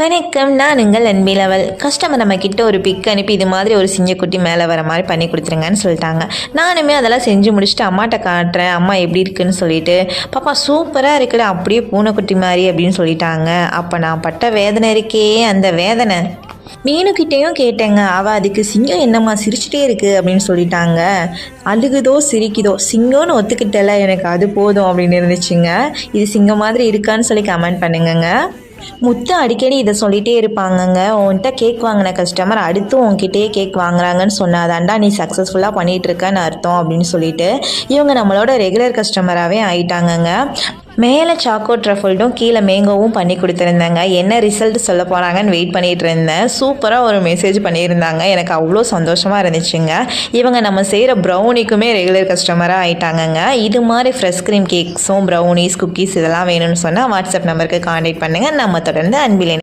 வணக்கம் நான் உங்கள் அன்பிலவல் கஸ்டமர் நம்ம கிட்ட ஒரு பிக் அனுப்பி இது மாதிரி ஒரு சிங்கக்குட்டி மேலே வர மாதிரி பண்ணி கொடுத்துருங்கன்னு சொல்லிட்டாங்க. நானுமே அதெல்லாம் செஞ்சு முடிச்சுட்டு அம்மாட்ட காட்டுறேன். அம்மா எப்படி இருக்குன்னு சொல்லிட்டு பாப்பா சூப்பராக இருக்குல்ல அப்படியே பூனைக்குட்டி மாதிரி அப்படின்னு சொல்லிட்டாங்க. அப்போ நான் பட்ட வேதனை இருக்கே அந்த வேதனை. மீனுக்கிட்டேயும் கேட்டேங்க. அவள் அதுக்கு சிங்கம் என்னம்மா சிரிச்சிட்டே இருக்குது அப்படின்னு சொல்லிட்டாங்க. அழுகுதோ சிரிக்குதோ? சிங்கம்னு ஒத்துக்கிட்டல. எனக்கு அது போதும் அப்படின்னு இருந்துச்சுங்க. இது சிங்கம் மாதிரி இருக்கான்னு சொல்லி கமெண்ட் பண்ணுங்கங்க. முத்து அடிக்கடி இதை சொல்லிட்டே இருப்பாங்கங்க. உன்கிட்ட கேக் வாங்கின கஸ்டமர் அடுத்து உன்கிட்டயே கேக் வாங்குறாங்கன்னு சொன்னாதாண்டா நீ சக்ஸஸ்ஃபுல்லாக பண்ணிட்டு இருக்கன்னு அர்த்தம் அப்படின்னு சொல்லிட்டு இவங்க நம்மளோட ரெகுலர் கஸ்டமராகவே ஆயிட்டாங்கங்க. மேலே சாக்கோ ட்ரஃபல்டும் கீழே மேங்கோவும் பண்ணி கொடுத்துருந்தாங்க. என்ன ரிசல்ட் சொல்ல போகிறாங்கன்னு வெயிட் பண்ணிட்டு இருந்தேன். சூப்பராக ஒரு மெசேஜ் பண்ணியிருந்தாங்க. எனக்கு அவ்வளோ சந்தோஷமாக இருந்துச்சுங்க. இவங்க நம்ம செய்கிற ப்ரௌனிக்குமே ரெகுலர் கஸ்டமராக ஆயிட்டாங்கங்க. இது மாதிரி ஃப்ரெஷ் க்ரீம் கேக்ஸும் ப்ரௌனிஸ் குக்கீஸ் இதெல்லாம் வேணும்னு சொன்னால் வாட்ஸ்அப் நம்பருக்கு காண்டாக்ட் பண்ணுங்கள் நம்ம தொடர்ந்து அன்பிலே